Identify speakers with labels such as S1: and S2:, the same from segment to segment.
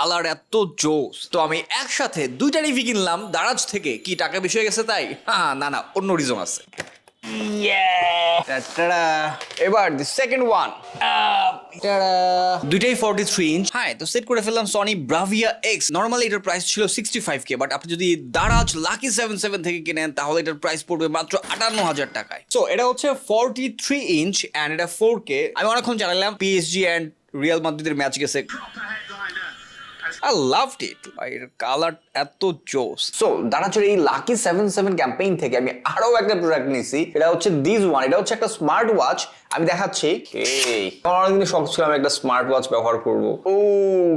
S1: Colour এত জোস। তো আমি একসাথে দুইটা রিভি কিনলাম দারাজ থেকে। কি টাকা বেশি হয়ে গেছে তাই? হ্যাঁ না না অন্য রিজন আছে। এবার দি সেকেন্ড ওয়ান দুইটাই ফর্টি থ্রি ইঞ্চ হ্যাঁ তো সেট করে ফেললাম সনি ব্রাভিয়া এক্স নর্মালি এটার প্রাইস ছিল সিক্সটি ফাইভ কে বাট আপনি যদি দারাজ লাকি সেভেন সেভেন থেকে কিনেন তাহলে এটার প্রাইস পড়বে মাত্র আটান্ন হাজার টাকায়। সো এটা হচ্ছে ফর্টি থ্রি ইঞ্চ অ্যান্ড এটা ফোর কে আমি অনেকক্ষণ জানালাম পিএসজি অ্যান্ড রিয়াল মাদ্রিদের ম্যাচ গেছে। I লাভড ইট এর কালার এত জোস। সো দাঁড়াচ্ছিল এই লাকি সেভেন সেভেন ক্যাম্পেইন থেকে আমি আরও একটা প্রোডাক্ট নিয়েছি এটা হচ্ছে দিস ওয়ান এটা হচ্ছে একটা স্মার্ট ওয়াচ আমি দেখাচ্ছি। আমার অনেকদিন শখ ছিল আমি একটা স্মার্ট ওয়াচ ব্যবহার করব। ও,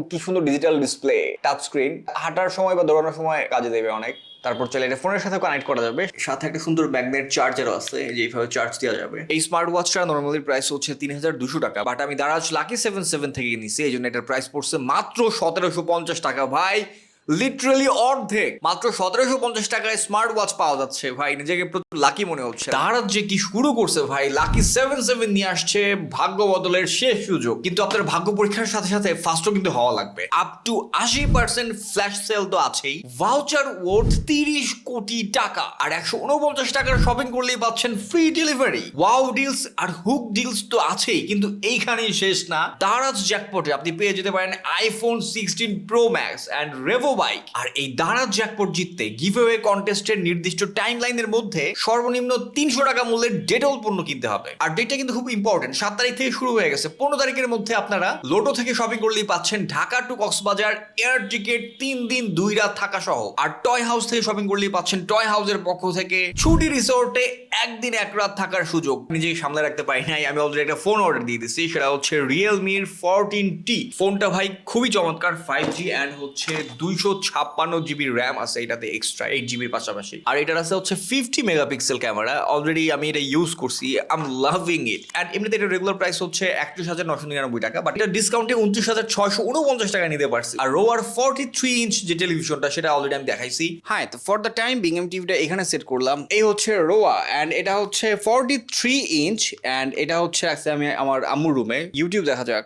S1: কি সুন্দর ডিজিটাল ডিসপ্লে টাচ স্ক্রিন হাঁটার সময় বা দৌড়ানোর সময় কাজে দেবে অনেক। তারপর চলে এটা ফোনের সাথে কানেক্ট করা যাবে। সাথে একটা সুন্দর ম্যাগনেট চার্জারও আছে যেভাবে এইভাবে চার্জ দেওয়া যাবে। এই স্মার্ট ওয়াচটা নর্মালি প্রাইস হচ্ছে তিন হাজার দুশো টাকা বাট আমি দারাজ লাকি সেভেন সেভেন থেকে নিছি এই জন্য এটার প্রাইস পড়ছে মাত্র সতেরোশো পঞ্চাশ টাকা। ভাই লিটারালি অর্ধেক। মাত্র সতেরোশো পঞ্চাশ টাকায় স্মার্ট ওয়াচ পাওয়া যাচ্ছে। ভাই, নিজেকে প্রচুর লাকি মনে হচ্ছে। দারাজ যে কি শুরু করছে ভাই লাকি সেভেন সেভেন নিয়ে আসছে ভাগ্য বদলের শেষ সুযোগ। কিন্তু আপনার ভাগ্য পরীক্ষার সাথে সাথে ফাস্টও কিন্তু হওয়া লাগবে। আপ টু আশি পার্সেন্ট ফ্ল্যাশ সেল তো আছেই। ভাউচার ওয়ার্থ তিরিশ কোটি টাকা। আর একশো উনপঞ্চাশ টাকার শপিং করলেই পাচ্ছেন ফ্রি ডেলিভারি ওয়াও ডিলস আর হুক ডিলস তো আছেই। কিন্তু এইখানেই শেষ না। দারাজ জ্যাকপটে আপনি পেয়ে যেতে পারেন iPhone sixteen Pro Max and Revo bike আর এই দারাজ জ্যাকপট জিততে গিভওয়ে কন্টেস্টের নির্দিষ্ট টাইম লাইনের মধ্যে সর্বনিম্ন তিনশো টাকা মূল্যের ডেটল পণ্য কিনতে হবে। আর ডেটটা কিন্তু খুব ইম্পর্টেন্ট সাত তারিখ থেকে শুরু হয়ে গেছে। পনেরো তারিখের মধ্যে আপনারা লোটো থেকে শপিং করলেই পাচ্ছেন Dhaka to Cox's Bazar air ticket তিন দিন, দুই রাত থাকা সহ। আর টয় হাউস থেকে শপিং করলেই পাচ্ছেন টয় হাউসের পক্ষ থেকে ছুটি রিসোর্টে একদিন এক রাত থাকার সুযোগ। নিজেকে সামলে রাখতে পারি নাই, আমি অলরেডি একটা ফোন অর্ডার দিয়ে দিচ্ছি, সেটা হচ্ছে রিয়েলমির ফোরটিন টি ফোনটা ভাই খুবই চমৎকার ফাইভ জি অ্যান্ড হচ্ছে দুইশো ছাপ্পান্ন জিবি র্যাম আছে এটাতে এক্সট্রা এইট জিবির পাশাপাশি। আর এটার আছে হচ্ছে ফিফটি মেগাপিক্সেল ক্যামেরা অলরেডি আমি এটা ইউজ করছি। আম লাভিং ইট অ্যান্ড এমনিতে এটা রেগুলার প্রাইস হচ্ছে একত্রিশ হাজার নশো নিরানব্বই টাকা বাট এটা ডিসকাউন্টে উনত্রিশ হাজার ছয়শো উনপঞ্চাশ টাকা নিতে পারছি। আর রোয়ার ফর্টি থ্রি ইঞ্চ যে টেলিভিশনটা সেটা অলরেডি আমি দেখাইছি। হ্যাঁ তো for the time being M টিভিটা এখানে সেট করলাম। এই হচ্ছে রোয়া অ্যান্ড এটা হচ্ছে ফর্টি থ্রি ইঞ্চ অ্যান্ড এটা হচ্ছে আমি আমার আম্মুর রুমে ইউটিউব দেখা যাক।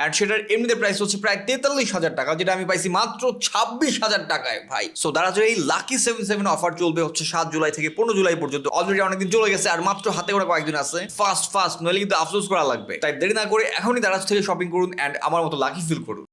S1: অ্যান্ড সেটার এমনিতে প্রাইস হচ্ছে প্রায় তেতাল্লিশ হাজার টাকা, যেটা আমি পাইছি মাত্র ছাব্বিশ হাজার টাকায়, ভাই। সো দাঁড়া এই লাকি সেভেন সেভেন অফার চলবে হচ্ছে সাত জুলাই থেকে পনেরো জুলাই পর্যন্ত। অলরেডি অনেকদিন চলে গেছে, আর মাত্র হাতে করে কয়েকদিন আছে। ফাস্ট ফাস্ট নইলে কিন্তু আফসোস করা লাগবে। তাই দেরি না করে এখনই দারাজ থেকে শপিং করুন অ্যান্ড আমার মতো লাকি ফিল করুন।